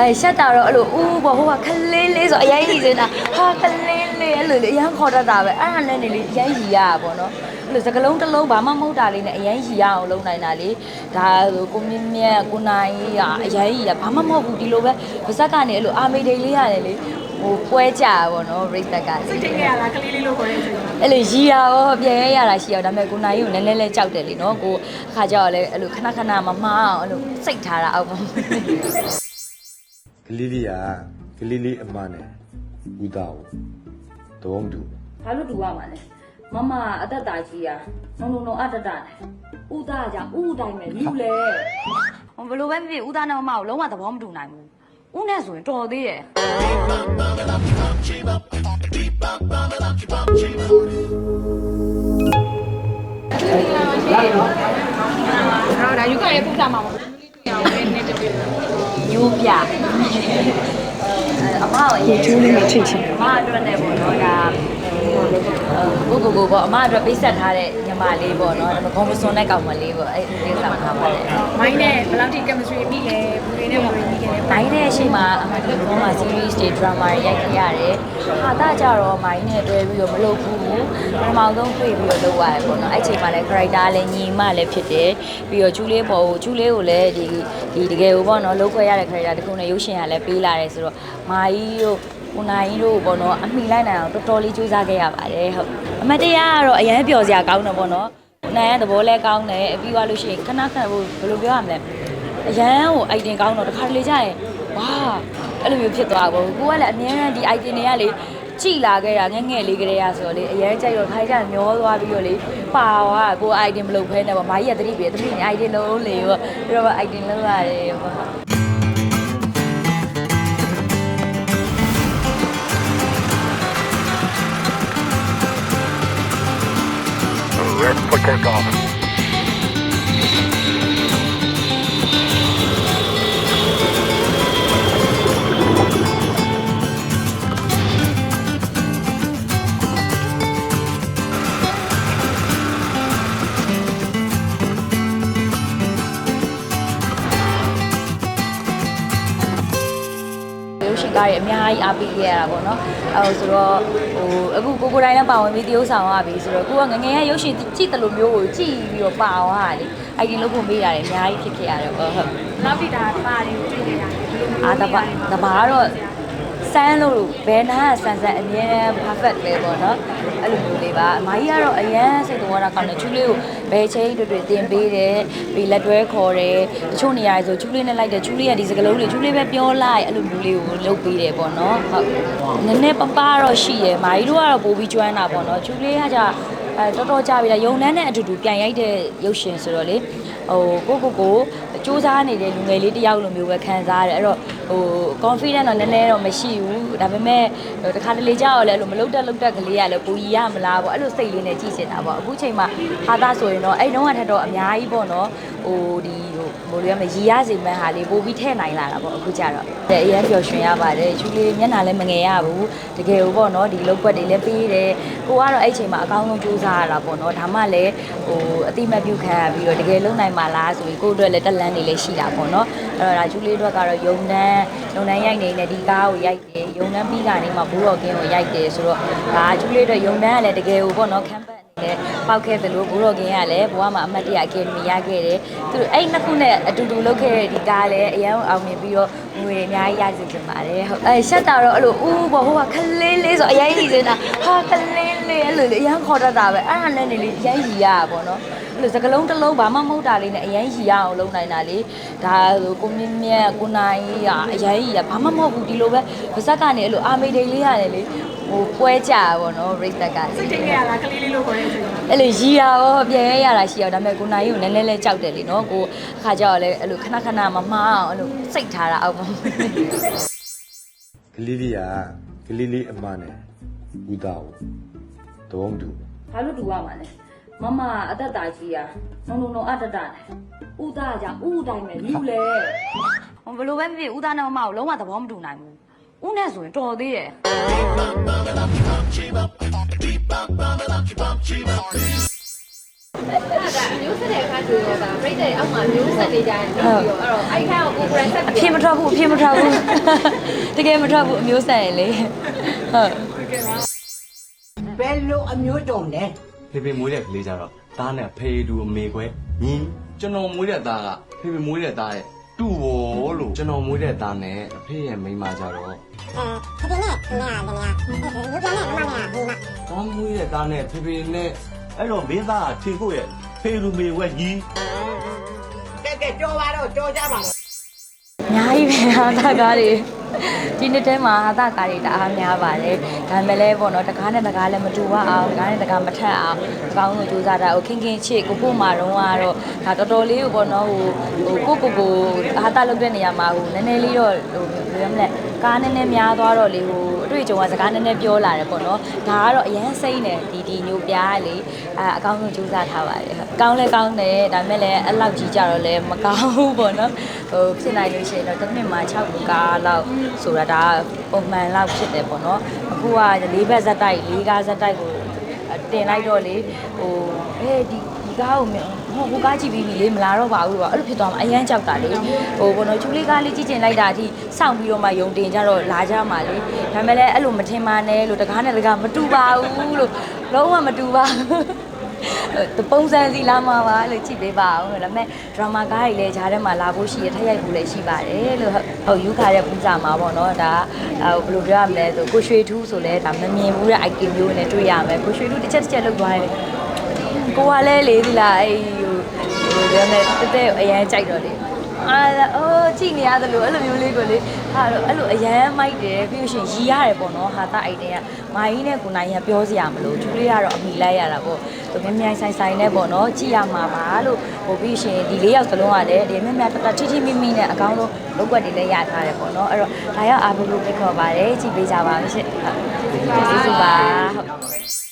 အဲရှက်တာတော့အဲ့လိုဦးဘောဟိုကခလေးလေးဆိုအရင်ကြီးနေတာဟာခလေးလေးအဲ့လိုလေအရင်ခေါ်တတ်တာပဲအဲ့ဒါနဲ့နေလေအရင်ကြီးရတာပေါ့နော်အဲ့လိုစကလုံးတစ်လုံးဘာမှမဟုတ်တာလေးနဲ့အရင်ကြီးရအောင်လုပ်နိုင်တာလေဒါဆိုကိုမြင့်မြတ်ကိုနိုင်ကြီးကအရင်ကြီးရဘာမှမဟုတ်ဘူးဒီလိုပဲပါဇက်ကနေအဲ့လိုအာမေဒိန်လေးရတယ်လေဟိုပွဲကြတာပေါ့နော်ရိတ်သက်ကလေစိတ်ထိတ်ရလားကလေးလေးလို့ခေါ်တဲ့အချိန်မှာအဲ့လိုရီတာရောပြန်ရရတာရှိအောင်ဒါပေမဲ့ကိုနိုင်ကြီးကိုနည်းနည်းလေးကြောက်တယ်လीနော်ကိုအခါကျတော့လည်းအဲ့လိုခဏခဏမမှားအောင်အဲ့လိုစိတ်ထားတာအောက်မှာက လေးလေးကကလေးလေးအမနဲ့ဥသားကိုသဘောမတူဘာလို့တူရမှာလဲမမအသက်တာကြီးอ่ะနုံနုံနုံအတတနဲ့ဥသားကြောင့်ဥတိုင်းပဲလူလေဟိုဘလို့ပဲဖြစ်ဖြစ်ဥသားနဲ့မမကိုလုံးဝသဘောမတူနိုင်ဘူးဥနဲ့ဆိုရင်တော်သေးတယ်အဲ့တော့ဒါယူကရဲ့ပုံစံမှာပေါ့အောင်လေးနဲ့တပြ ည့်ညိုးပြအမကိုအရင်ကျိုးလေးနဲ့ချိန်ချင်အမအတွက်နဲ့ပေါ့နော်ဒါကိုကိုကိုပေါ့အမအတွက်ပေးဆက်ထားတဲ့ညီမလေးပေါ့နော်ဒါပေမဲ့ကွန်မစွန်တဲ့ကောင်မလေးပေါ့အဲ့ဒီဆောင်ထားပါတယ်မိုင်းနဲ့ဘယ်လောက်ထိ chemistry မိလဲဘူးလေးနဲ့ဘူးလေး မိခဲ့တယ်မိုင်းနဲ့အရှိမအမဒီကောမှာ series တွေ drama တွေရိုက်ခဲ့ရတယ်။ဟာတာကြတော့မိုင်းနဲ့တွဲပြီးတော့မလုပ်ဘူး။ပထမဆုံးတွေ့ပြီးတော့လုပ်ရတယ်ပေါ့နော်။အဲ့ချိန်မှာလည်း character လည်းညီမလည်းဖြစ်တယ်။ပြီးတော့ကျူလေးပေါ်ကိုကျူလေးကိုလည်းဒီဒီတကယ်ကိုပေါ့နော်လုပ်ခွဲရတဲ့ character တခုနဲ့ရုပ်ရှင်ကလည်းပေးလာတယ်ဆိုတော့မာကြီးတို့ကိုနိုင်ကြီးတို့ပေါ့နော်အမိလိုက်နိုင်အောင်တော်တော်လေးကြိုးစားခဲ့ရပါတယ်ဟုတ်အမတ်တရားကတော့အရန်ပျော်စရာကောင်းတယ်ပေါ့နော်နိုင်ရသဘောလဲကောင်းတယ်ပြီးသွားလို့ရှိရင်ခဏခဏဘယ်လိုပြောရမလဲ အရန်ကို item ကောင်းတော့တခါတလေကြာရင်ဝါအဲ့လိုမျိုးဖြစ်သွားပါဘူးကိုကလည်းအများအားဒီ item တွေကလေကြည်လာခဲ့တာငယ်ငယ်လေးကလေးရဆိုတော့လေအရန်ကြိုက်တော့ခိုင်းကြမျောသွားပြီးတော့လေပါသွားကို item မလုပ်ဖဲနဲ့ပေါ့မာကြီးကတတိပြေတတိနေ item လုံးလေပေါ့ပြီးတော့ item လုံးရတယ်ပေါ့ရုပ် ကားတွေအများကြီးအားပေးခဲ့ရတာပေါ့နော်အဲဆိုတော့ဟိုအခုကိုကိုတိုင်းလည်းပါဝင်ပြီးတရုပ်ဆောင်ရပြီဆိုတော့ကိုကငငယ်ရရုပ်ရှင်ကြည့်တယ်လို့မျိုးကိုကြည့်ပြီးတော့ပါသွားတာလေအိုက်ဒီလုပ်ဖို့ပေးရတယ်အများကြီးဖြစ်ခဲ့ရတယ်ပေါ့ဟုတ်နောက်ပြီးဒါပါတွေကိုတွေ့နေရတယ်ဘယ်လိုမျိုးအာတပါတပါကတော့ စမ်းလို့ဘယ်နာကစမ်းစမ်းအမြဲတမ်း perfect ပဲပေါ့နော်အဲ့လိုမျိုးလေးပါအမကြီးကတော့အရန်စိတ်တော်တာကောင်းတယ်ချူလေးကိုဘယ်ချိန်တွေ့တွေ့တင်ပေးတယ်ပြီးလက်တွဲခေါ်တယ်တချို့နေရာတွေဆိုချူလေးနဲ့လိုက်တယ်ချူလေးကဒီစကလုံးတွေချူလေးပဲပြောလိုက်အဲ့လိုမျိုးလေးကိုလုပ်ပေးတယ်ပေါ့နော်ဟုတ်နည်းနည်းပပတော့ရှိရယ်မာကြီးတို့ကတော့ပို့ပြီးကျွမ်းတာပေါ့နော်ချူလေးကကြအဲတော်တော်ကြာပြီလားယုံနှန်းနဲ့အတူတူပြန်ရိုက်တဲ့ရုပ်ရှင်ဆိုတော့လေဟိုကိုကိုကိုစူးစမ်းနေတဲ့လူငယ်လေးတစ်ယောက်လိုမျိုးပဲခံစားရတယ်အဲ့တော့ ဟို confident တော့နည်းနည်းတော့မရှိဘူးဒါပေမဲ့တခါတလေကြာတော့လည်းအဲ့လိုမလုတ်တက်လုတ်တက်ကလေးကလည်းပူကြီးရမလားပေါ့အဲ့လိုစိတ်လေးနဲ့ကြည့်နေတာပေါ့အခုချိန်မှာဟာသားဆိုရင်တော့အဲ့တုန်းကထက်တော့အများကြီးပေါ့နော်ဟိုဒီဟိုဘယ်လိုရမလဲရီရစီမန်းဟာလေးပို့ပြီးထည့်နိုင်လာတာပေါ့အခုကျတော့တဲ့အရင်ပျော်ရွှင်ရပါတယ်ချူလေးမျက်နှာလည်းမငယ်ရဘူးတကယ်ကိုပေါ့နော်ဒီလောက်ွက်တွေလည်းပေးတယ်ကိုကတော့အဲ့ချိန်မှာအကောင်းဆုံးကြိုးစားရတာပေါ့နော်ဒါမှလည်းဟိုအတိမတ်ပြုခံရပြီးတော့တကယ်လုံနိုင်မှာလားဆိုပြီးကိုယ့်အတွက်လည်းတက်လန်းနေလည်းရှိတာပေါ့နော်အဲ့တော့ဒါချူလေးတို့ကတော့ယုံတန်းယုံတန်းရိုက်နေတဲ့ဒီကားကိုရိုက်တယ်ယုံတန်းပြီးကနေမှဘူရော်ကင်းကိုရိုက်တယ်ဆိုတော့ဒါချူလေးတို့ယုံတန်းကလည်းတကယ်ကိုပေါ့နော်ခံပတ် နဲ့ပောက်ခဲ့သလိုဘူရော်ကင်းကလည်းဘဝမှာအမတ်တရအကယ်ဒမီရခဲ့တယ်သူအဲ့နှစ်ခုနဲ့အတူတူလုပ်ခဲ့တဲ့ဒီကားလည်းအရန်အောင်မြင်ပြီးတော့ငွေတွေအများကြီးရစေချင်ပါတယ်ဟုတ်အဲရှက်တာတော့အဲ့လိုဦးဘောဟိုကခလေးလေးဆိုအရင်ကြီးနေတာဟာခလေးလေးအဲ့လိုလေအရန်ခေါ်တတ်တာပဲအဲ့ဒါနဲ့နေလေအရင်ကြီးရတာပေါ့နော်အဲ့လိုစကလုံးတစ်လုံးဘာမှမဟုတ်တာလေးနဲ့အရင်ကြီးရအောင်လုပ်နိုင်တာလေဒါဆိုကိုမြင့်မြတ်ကိုနိုင်ကြီးကအရင်ကြီးရဘာမှမဟုတ်ဘူးဒီလိုပဲပါဇက်ကနေအဲ့လိုအာမေဒိန်လေးရတယ်လေ ဟိုပွဲကြတာပေါ့နော်ရိတ်သက်ကလေစိတ်ထိတ်ရလားကလေးလေးလို့ခေါ်တဲ့အချိန်မှာအဲ့လိုရီတာရောပြန်ရရတာရှိအောင်ဒါပေမဲ့ကိုနိုင်ကြီးကိုနည်းနည်းလေးကြောက်တယ်လीနော်ကိုအခါကျတော့လည်းအဲ့လိုခဏခဏမမှားအောင်အဲ့လိုစိတ်ထားတာအောက်မှာကလေးလေးကကလေးလေးအမနဲ့ဥသားကိုသဘောမတူဘာလို့တူရမှာလဲမမအသက်တာကြီးอ่ะနုံနုံနုံအတတနဲ့ဥသားကြောင့်ဥတိုင်းပဲလူလေဟိုဘယ်လိုပဲဖြစ်ဖြစ်ဥသားနဲ့မမကိုလုံးဝသဘောမတူနိုင်ဘူး ဥနဲ့ဆိုရင်တော်သေးတယ်မျိုးဆက်တဲ့အခါကျတော့ဒါပြိတ္တအောက်မှာမျိုးဆက်နေကြတယ်ပြီးတော့အဲ့တော့အဲ့ခါကိုကိုယ်ကိုယ်ဆက်အဖြစ်မထွက်ဘူးအဖြစ်မထွက်ဘူးတကယ်မထွက်ဘူးအမျိုးဆက်ရင်လေဟုတ်ဘယ်လိုအမျိုးတုံလဲဖေဖေမွေးတဲ့ကလေးကြတော့သားနဲ့ဖေတူအမေခွဲညီကျွန်တော်မွေးတဲ့သားကဖေဖေမွေးတဲ့သားရဲ့တူဝေါ်လို့ကျွန်တော်မွေးတဲ့သားနဲ့အဖေရဲ့မိန်းမကြတော့အဲ ဖေဖေနဲ့မင်းကလည်းများယူပြန်နဲ့မမနဲ့မိမကောင်းမွေးတဲ့သားနဲ့ဖေဖေနဲ့အဲ့တော့မင်းသားကထင်ဖို့ရဲ့ဖေလူမေဝဲကြီးကဲကဲကြောပါတော့ကြောကြပါတော့အများကြီးပဲဟာတာကားတွေဒီနှစ်ထဲမှာဟာတာကားတွေတအားများပါတယ်ဒါပေမဲ့လည်းပေါ့နော်တကားနဲ့တကားလည်းမတူပါအောင်တကားနဲ့တကားမထက်အောင်အကောင်းဆုံးကြိုးစားတာဟိုခင်ခင်ချစ်ကိုဖို့မာတော့ကတော့ဒါတော်တော်လေးကိုပေါ့နော်ဟိုဟိုကိုကိုကိုဟာတာလုပ်တဲ့နေရာမှာဟိုနည်းနည်းလေးတော့ဟို ဘယ်လိုလဲကားနည်းနည်းများသွားတော့လေဟိုအတွေ့အကြုံကစကားနည်းနည်းပြောလာတယ်ပေါ့နော်ဒါကတော့အရန်စိမ့်တယ်ဒီဒီညိုပြားလေအဲအကောင်းဆုံးကြိုးစားထားပါတယ်ဟုတ်ကောင်းလဲကောင်းတယ်ဒါပေမဲ့လည်းအဲ့လောက်ကြီးကြတော့လည်းမကောင်းဘူးပေါ့နော်ဟိုဖြစ်နိုင်လို့ရှိရင်တော့တစ်နှစ်မှာ6လူကားလောက်ဆိုတာဒါပုံမှန်လောက်ဖြစ်တယ်ပေါ့နော်အခုက၄ဘက်ဇက်တိုက်၄ကားဇက်တိုက်ကိုတင်လိုက်တော့လေဟိုအဲဒီ ဒီကားကိုဟိုဟိုကားကြည့်ပြီးပြီလေမလာတော့ပါဘူးတော့အဲ့လိုဖြစ်သွားမှအရန်ကြောက်တာလေဟိုဘောနော်ချူလေးကားလေးကြည့်ကျင်လိုက်တာအထိစောင့်ပြီးတော့မှယုံတင်ကြတော့လာကြမှာလေဒါပေမဲ့လည်းအဲ့လိုမထင်ပါနဲ့လို့တကားနဲ့တကားမတူပါဘူးလို့လုံးဝမတူပါဘူးတပုံစံစီလာမှာပါလို့ကြည့်ပေးပါအောင်လို့ဒါပေမဲ့ဒရမာကားကြီးလည်းဂျားထဲမှာလာဖို့ရှိရထက်ရိုက်ဖို့လည်းရှိပါတယ်လို့ဟုတ်ယူခါတဲ့ပူဇာမှာပေါ့နော်ဒါဟိုဘယ်လိုပြောရမလဲဆိုကိုရွှေထူးဆိုလဲဒါမမြင်ဘူးတဲ့ item မျိုးနဲ့တွေ့ရမယ်ကိုရွှေထူးတစ်ချက်တစ်ချက်လောက်သွားတယ် ကိုကလည်းလေဒီလားအဲ့ဟိုဟိုပြောမယ်တက်တက်အရန်ကြိုက်တော့လေအာအိုးကြည့်နေရတယ်လို့အဲ့လိုမျိုးလေးကိုလေဟာတော့အဲ့လိုအရန်မိုက်တယ်ပြီးလို့ရှိရင်ရီရတယ်ပေါ့နော်ဟာတာအိုက်တဲ့ကမာကြီးနဲ့ကိုနိုင်ရပြောစရာမလိုသူလေးကတော့အမိလိုက်ရတာပေါ့သူမြမြိုင်ဆိုင်ဆိုင်နဲ့ပေါ့နော်ကြည့်ရမှာပါလို့ဟိုပြီးရှင်ဒီလေးယောက်စလုံးကလည်းဒီမြမြတတထိထိမိမိနဲ့အကောင်းဆုံးလုပ်ွက်တွေလည်းရထားတယ်ပေါ့နော်အဲ့တော့ဒါရောက်အားပေးလို့ဖိတ်ခေါ်ပါတယ်ကြည့်ပေးကြပါဦးရှင့်ဟုတ်ကျေးဇူးပါဟုတ်